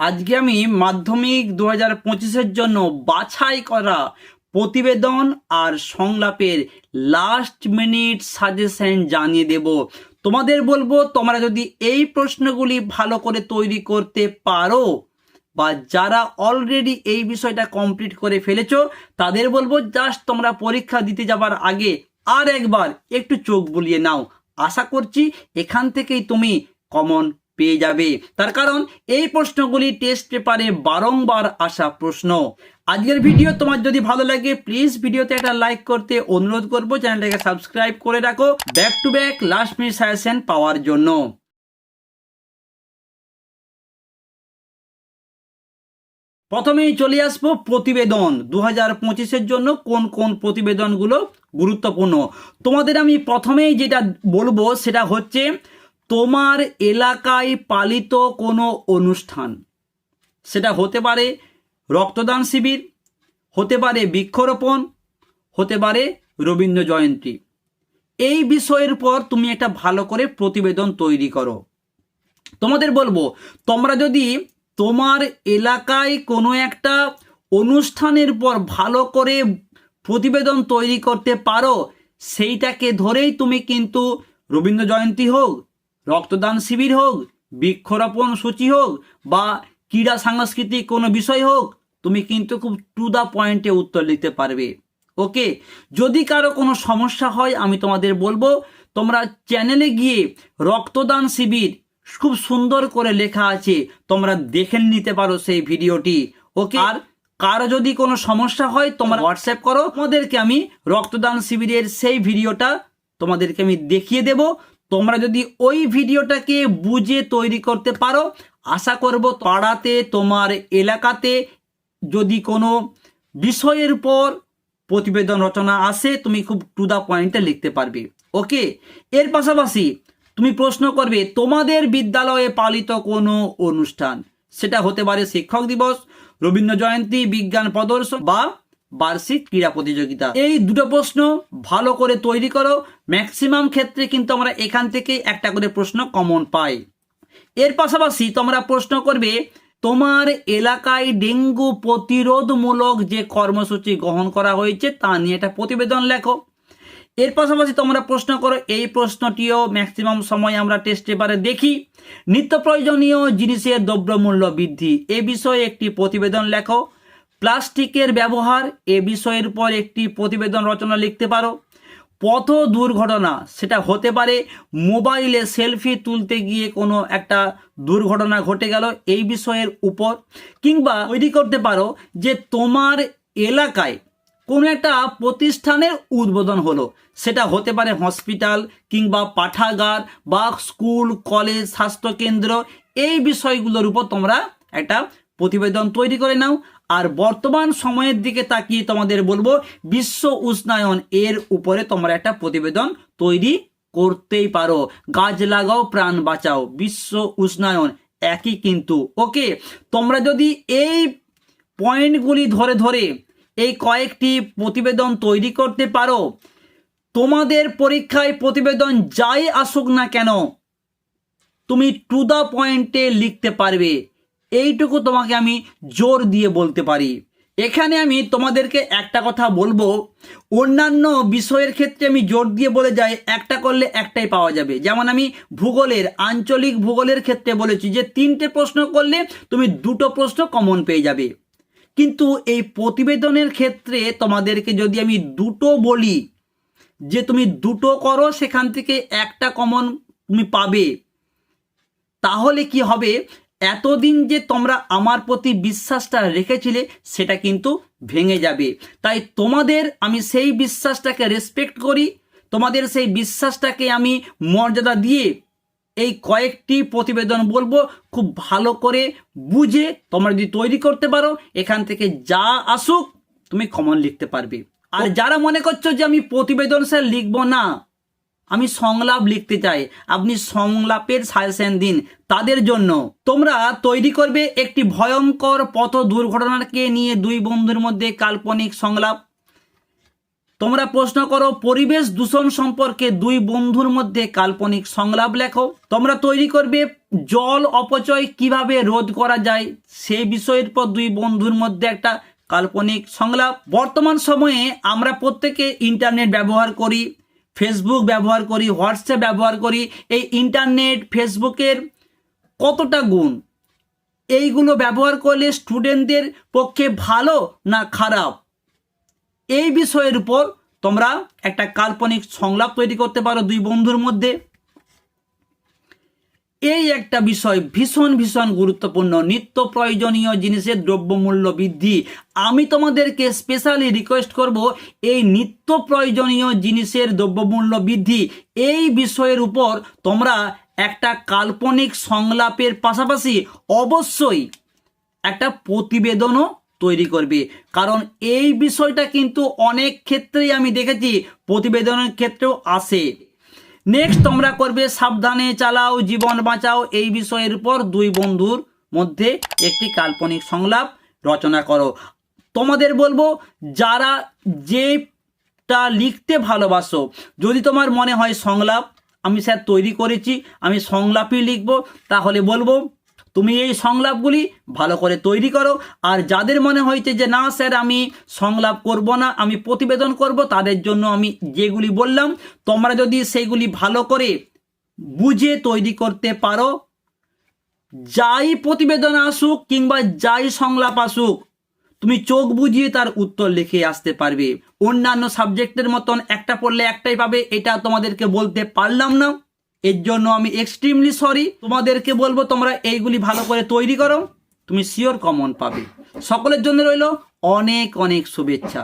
আজকে আমি মাধ্যমিক দু হাজার পঁচিশের জন্য বাছাই করা প্রতিবেদন আর সংলাপের লাস্ট মিনিট সাজেশন জানিয়ে দেব। তোমাদের বলব, তোমরা যদি এই প্রশ্নগুলি ভালো করে তৈরি করতে পারো বা যারা অলরেডি এই বিষয়টা কমপ্লিট করে ফেলেছো, তাদের বলব জাস্ট তোমরা পরীক্ষা দিতে যাবার আগে আর একবার একটু চোখ বুলিয়ে নাও। আশা করছি এখান থেকেই তুমি কমন পেয়ে যাবে। তার কারণ, এই প্রশ্নগুলি টেস্ট পেপারে বারংবার আসা প্রশ্ন। আজকের ভিডিও তোমার যদি ভালো লাগে প্লিজ ভিডিওতে একটা লাইক করতে অনুরোধ করব। চ্যানেলটাকে সাবস্ক্রাইব করে রাখো। Back to back last minute suggestion পাওয়ার জন্য। প্রথমেই চলে আসব প্রতিবেদন। দু হাজার পঁচিশের জন্য কোন কোন প্রতিবেদনগুলো গুরুত্বপূর্ণ? তোমাদের আমি প্রথমেই যেটা বলব, সেটা হচ্ছে তোমার এলাকায় পালিত কোনো অনুষ্ঠান? সেটা হতে পারে রক্তদান শিবির, হতে পারে বৃক্ষরোপণ, হতে পারে রবীন্দ্র জয়ন্তী। এই বিষয়ের পর তুমি একটা ভালো করে প্রতিবেদন তৈরি করো। তোমাদের বলব, তোমরা যদি তোমার এলাকায় কোনো একটা অনুষ্ঠানের পর ভালো করে প্রতিবেদন তৈরি করতে পারো, সেইটাকে ধরেই তুমি কিন্তু রবীন্দ্র জয়ন্তী হোক রক্তদান শিবির হোক বৃক্ষরোপণ সূচি হোক বা ক্রীড়া সাংস্কৃতিক কোনো বিষয় হোক তুমি কিন্তু খুব টু দ্য পয়েন্টে উত্তর লিখতে পারবে। ওকে? যদি কারও কোনো সমস্যা হয় আমি তোমাদের বলব তোমরা চ্যানেলে গিয়ে রক্তদান শিবির খুব সুন্দর করে লেখা আছে তোমরা দেখে নিতে পারো সেই ভিডিওটি। ওকে? আর কারও যদি কোনো সমস্যা হয় তোমরা হোয়াটসঅ্যাপ করো তোমাদেরকে আমি রক্তদান শিবিরের সেই ভিডিওটা তোমাদেরকে আমি দেখিয়ে দেব। তোমরা যদি ওই ভিডিওটাকে বুঝে তৈরি করতে পারো, আশা করব পাড়াতে, তোমার এলাকাতে যদি কোনো বিষয়ের পর প্রতিবেদন রচনা আসে, তুমি খুব টু দ্য পয়েন্টে লিখতে পারবে। ওকে এর পাশাপাশি তুমি প্রশ্ন করবে, তোমাদের বিদ্যালয়ে পালিত কোনো অনুষ্ঠান? সেটা হতে পারে শিক্ষক দিবস, রবীন্দ্র জয়ন্তী, বিজ্ঞান প্রদর্শন বা বার্ষিক ক্রীড়া প্রতিযোগিতা। এই দুটো প্রশ্ন ভালো করে তৈরি করো। ম্যাক্সিমাম ক্ষেত্রে কিন্তু আমরা এখান থেকে একটা করে প্রশ্ন কমন পাই। এর পাশাপাশি তোমরা প্রশ্ন করবে, তোমার এলাকায় ডেঙ্গু প্রতিরোধমূলক যে কর্মসূচি গ্রহণ করা হয়েছে তা নিয়ে একটা প্রতিবেদন লেখো। এর পাশাপাশি তোমরা প্রশ্ন করো, এই প্রশ্নটিও ম্যাক্সিমাম সময় আমরা টেস্ট পেপারে দেখি। নিত্য প্রয়োজনীয় জিনিসের দ্রব্যমূল্য বৃদ্ধি, এ বিষয়ে একটি প্রতিবেদন লেখো। প্লাস্টিকের ব্যবহার এ বিষয়ের পর একটি প্রতিবেদন রচনা লিখতে পারো। পথ দুর্ঘটনা, সেটা হতে পারে মোবাইলে সেলফি তুলতে গিয়ে কোনো একটা দুর্ঘটনা ঘটে গেল এই বিষয়ের উপর, কিংবা তৈরি করতে পারো যে তোমার এলাকায় কোনো একটা প্রতিষ্ঠানের উদ্বোধন হলো। সেটা হতে পারে হসপিটাল কিংবা পাঠাগার বা স্কুল, কলেজ, স্বাস্থ্যকেন্দ্র, এই বিষয়গুলোর উপর তোমরা একটা প্রতিবেদন তৈরি করে নাও। আর বর্তমান সময়ের দিকে তাকিয়ে তোমাদের বলব, বিশ্ব উষ্ণায়ন এর উপরে তোমরা একটা প্রতিবেদন তৈরি করতেই পারো। গাছ লাগাও, প্রাণ বাঁচাও, বিশ্ব উষ্ণায়ন একই কিন্তু। ওকে, তোমরা যদি এই পয়েন্টগুলি ধরে ধরে এই কয়েকটি প্রতিবেদন তৈরি করতে পারো, তোমাদের পরীক্ষায় প্রতিবেদন যাই আসুক না কেন, তুমি টু দ্য পয়েন্টে লিখতে পারবে। এইটুকু তোমাকে আমি জোর দিয়ে বলতে পারি। এখানে আমি তোমাদেরকে একটা কথা বলব। অন্যান্য বিষয়ের ক্ষেত্রে আমি জোর দিয়ে বলে যাই, একটা করলে একটাই পাওয়া যাবে। যেমন আমি ভূগোলের, আঞ্চলিক ভূগোলের ক্ষেত্রে বলেছি যে, তিনটে প্রশ্ন করলে তুমি দুটো প্রশ্ন কমন পেয়ে যাবে। কিন্তু এই প্রতিবেদনের ক্ষেত্রে তোমাদেরকে যদি আমি দুটো বলি, যে তুমি দুটো করো, সেখান থেকে একটা কমন তুমি পাবে। তাহলে কি হবে? এতদিন যে তোমরা আমার প্রতি বিশ্বাসটা রেখেছিলে সেটা কিন্তু ভেঙে যাবে। তাই তোমাদের আমি সেই বিশ্বাসটাকে রেসপেক্ট করি তোমাদের সেই বিশ্বাসটাকে আমি মর্যাদা দিয়ে এই কয়েকটি প্রতিবেদন বলব খুব ভালো করে বুঝে তোমরা যদি তৈরি করতে পারো এখান থেকে যা আসুক তুমি কমন লিখতে পারবে। আর যারা মনে করছ যে আমি প্রতিবেদন স্যার লিখব না আমি সংলাপ লিখতে চাই। আপনি সংলাপের সাজেশন দিন তাদের জন্য। তোমরা তৈরি করবে একটি ভয়ঙ্কর পথ দুর্ঘটনাকে নিয়ে দুই বন্ধুর মধ্যে কাল্পনিক সংলাপ। তোমরা প্রশ্ন করো, পরিবেশ দূষণ সম্পর্কে দুই বন্ধুর মধ্যে কাল্পনিক সংলাপ লেখো। তোমরা তৈরি করবে জল অপচয় কীভাবে রোধ করা যায় সেই বিষয়ের পর দুই বন্ধুর মধ্যে একটা কাল্পনিক সংলাপ। বর্তমান সময়ে আমরা প্রত্যেকে ইন্টারনেট ব্যবহার করি। ফেসবুক ব্যবহার করি হোয়াটসঅ্যাপ ব্যবহার করি, এই ইন্টারনেট ফেসবুকের কতটা গুণ? এইগুলো ব্যবহার করলে স্টুডেন্টদের পক্ষে ভালো না খারাপ? এই বিষয়ের উপর তোমরা একটা কাল্পনিক সংলাপ তৈরি করতে পারো দুই বন্ধুর মধ্যে। এই একটা বিষয় ভীষণ ভীষণ গুরুত্বপূর্ণ। নিত্য প্রয়োজনীয় জিনিসের দ্রব্যমূল্য বৃদ্ধি। আমি তোমাদেরকে স্পেশালি রিকোয়েস্ট করব এই নিত্য প্রয়োজনীয় জিনিসের দ্রব্যমূল্য বৃদ্ধি। এই বিষয়ের উপর তোমরা একটা কাল্পনিক সংলাপের পাশাপাশি অবশ্যই একটা প্রতিবেদনও তৈরি করবে। কারণ এই বিষয়টা কিন্তু অনেক ক্ষেত্রেই আমি দেখেছি, প্রতিবেদনের ক্ষেত্রেও আসে নেক্সট তোমরা করবে সাবধানে চালাও, জীবন বাঁচাও। এই বিষয়ের উপর দুই বন্ধুর মধ্যে একটি কাল্পনিক সংলাপ রচনা করো। তোমাদের বলব, যারা যেটা লিখতে ভালোবাসো, যদি তোমার মনে হয় সংলাপ, আমি স্যার তৈরি করেছি, আমি সংলাপই লিখব, তাহলে বলব তুমি এই সংলাপগুলি ভালো করে তৈরি করো। আর যাদের মনে হয়েছে যে, না স্যার, আমি সংলাপ করব না, আমি প্রতিবেদন করব, তাদের জন্য আমি যেগুলি বললাম, তোমরা যদি সেইগুলি ভালো করে বুঝে তৈরি করতে পারো, যাই প্রতিবেদন আসুক কিংবা যাই সংলাপ আসুক, তুমি চোখ বুঝিয়ে তার উত্তর লিখে আসতে পারবে। অন্যান্য সাবজেক্টের মতন একটা পড়লে একটাই পাবে, এটা তোমাদেরকে বলতে পারলাম না। এর জন্য আমি এক্সট্রিমলি সরি তোমাদেরকে বলব, তোমরা এইগুলি ভালো করে তৈরি করো। তুমি শিওর কমন পাবে। সকলের জন্য রইল অনেক অনেক শুভেচ্ছা।